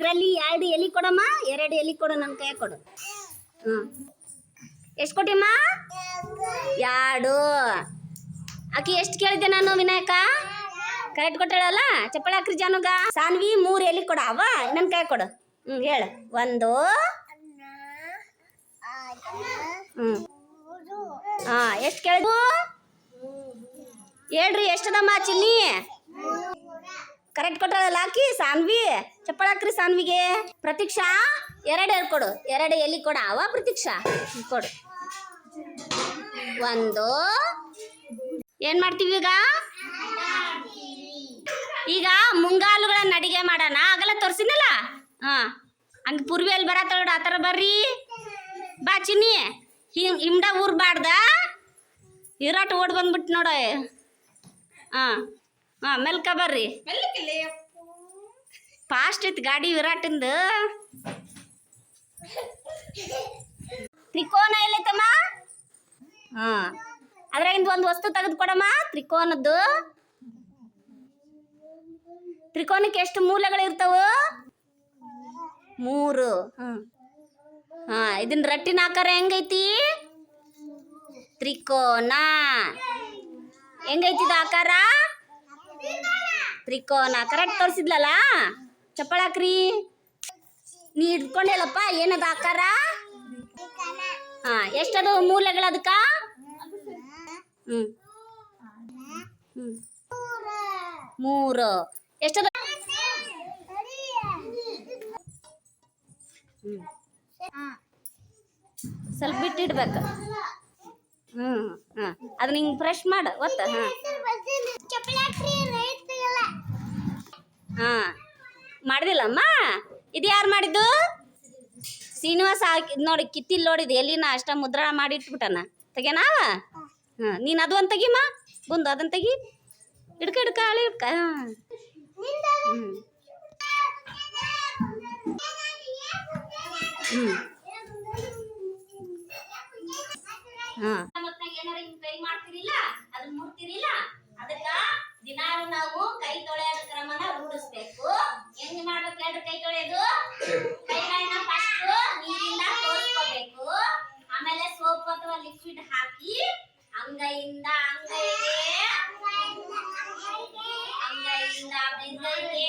ಇದರಲ್ಲಿ ಎರಡು ಎಲಿ ಕೊಡಮ್ಮ, ಎರಡು ಎಲಿ ಕೊಡು ನನ್ನ ಕೈ ಕೊಡು. ಹ್ಮ್. ಎಷ್ಟು ಕೊಟ್ಟಿಮ್ಮ? ಎರಡು. ಆಕಿ ಎಷ್ಟು ಕೇಳಿದ್ದೆ ನಾನು ವಿನಾಯಕ? ಕರೆಕ್ಟ್ ಕೊಟ್ಟಾಳಲ್ಲ? ಚಪ್ಪಳ ಹಾಕ್ರಿ ಜಾನುಗ. ಸಾನ್ವಿ, ಮೂರು ಎಲಿ ಕೊಡ. ಅವ ನನ್ನ ಕೈ ಕೊಡು. ಹ್ಞೂ ಹೇಳು. ಒಂದು. ಹ್ಞೂ ಹಾಂ, ಎಷ್ಟು ಕೇಳಿದ್ವು ಹೇಳ್ರಿ, ಎಷ್ಟದಮ್ಮ ಚಿನ್ನಿ? ಕರೆಕ್ಟ್ ಕೊಟ್ಟಲ್ಲ ಹಾಕಿ ಸಾನ್ವಿ? ಚಪ್ಪಳ ಹಾಕ್ರಿ ಸಾನ್ವಿಗೆ. ಪ್ರತೀಕ್ಷಾ, ಎರಡು ಎರಡು ಕೊಡು. ಎರಡು ಎಲ್ಲಿ ಕೊಡ? ಅವ ಪ್ರತೀಕ್ಷಾ? ಕೊಡು. ಒಂದು. ಏನ್ ಮಾಡ್ತೀವಿ ಈಗ? ಈಗ ಮುಂಗಾಲುಗಳನ್ನ ಅಡಿಗೆ ಮಾಡೋಣ. ಆಗಲ್ಲ, ತೋರ್ಸಿನಲ್ಲ? ಹಾಂ. ಹಂಗೆ ಪೂರ್ವಿ ಅಲ್ಲಿ ಬರತ್ತೋಡ ಆ ಥರ ಬರ್ರಿ. ಬಾ, ಚಿನ್ನಿ. ಹಿಂಗ್ ಹಿಂಡ ಊರ್ಬಾರ್ದ. ಇರಾಟ್ ಓಡ್ ಬಂದ್ಬಿಟ್ಟು ನೋಡ. ಹಾಂ. ಹಾಂ ಮೆಲ್ಕ ಬರ್ರಿ. ಫಾಸ್ಟ್ ಇತ್ತು ಗಾಡಿ ವಿರಾಟಿಂದ. ತ್ರಿಕೋನ ಎಲ್ಲೈತಮ್ಮ? ಹಾ. ಅದ್ರಾಗಿಂದ ಒಂದು ವಸ್ತು ತೆಗೆದು ಕೊಡಮ್ಮ ತ್ರಿಕೋನದ್ದು. ತ್ರಿಕೋನಕ್ಕೆ ಎಷ್ಟು ಮೂಲೆಗಳು ಇರ್ತಾವ ಮೂರು. ಹ್ಮ್ ಹಾ ಇದನ್ನ ರಟ್ಟಿನ ಆಕಾರ ಹೆಂಗೈತಿ? ತ್ರಿಕೋನ. ಹೆಂಗೈತಿ ಆಕಾರ? ತ್ರಿಕೋನ ಕರೆಕ್ಟ್ ತೋರಿಸಿದ್ಲಲ್ಲ? ಚಪ್ಪಳ ಹಾಕ್ರಿ. ನೀ ಇಟ್ಕೊಂಡೇಳಪ್ಪ ಏನದ ಆಕಾರ? ಹಾ, ಎಷ್ಟದು ಮೂಲೆಗಳು ಅದಕ್ಕ? ಹ್ಮ್. ಹ್ಮ್. ಮೂರು. ಎಷ್ಟದ? ಸ್ವಲ್ಪ ಬಿಟ್ಟಿಡ್ಬೇಕು. ಹ್ಮ್ ಹಾ ಅದನ್ನ ಹಿಂಗ್ ಫ್ರೆಶ್ ಮಾಡು ಒತ್ತ ಹಾ ಮಾಡಿದಿಲ್ಲಮ್ಮ? ಇದು ಯಾರು ಮಾಡಿದ್ದು? ಶ್ರೀನಿವಾಸ ಹಾಕಿ ನೋಡಿ, ಕಿತ್ತಿಲ್ ನೋಡಿದ್ ಎಲ್ಲಿನ ಅಷ್ಟ ಮುದ್ರಣ ಮಾಡಿ ಇಟ್ಬಿಟ್ಟನ? ತೆಗೆನಾವ ಹಾಂ, ನೀನು ಅದು ಅಂತ ತೆಗಿಮ್ಮ ಬಂದು ಅದನ್ನ ತೆಗಿ. ಹಿಡ್ಕ ಹಿಡ್ಕ ಹಳಿ ಹಿಡ್ಕ. ಹಾಂ. ಹ್ಞೂ ಹ್ಞೂ ಹಾಂ. ಹ್ಮ್ ಹ್ಮ್ ಹ್ಮ್ ಹ್ಮ್ ನಾವು ಅಂಗೈಯಿಂದ ಅಂಗೈಗೆ ಅಂಗೈಯಿಂದ ಬೆಂಗೈಗೆ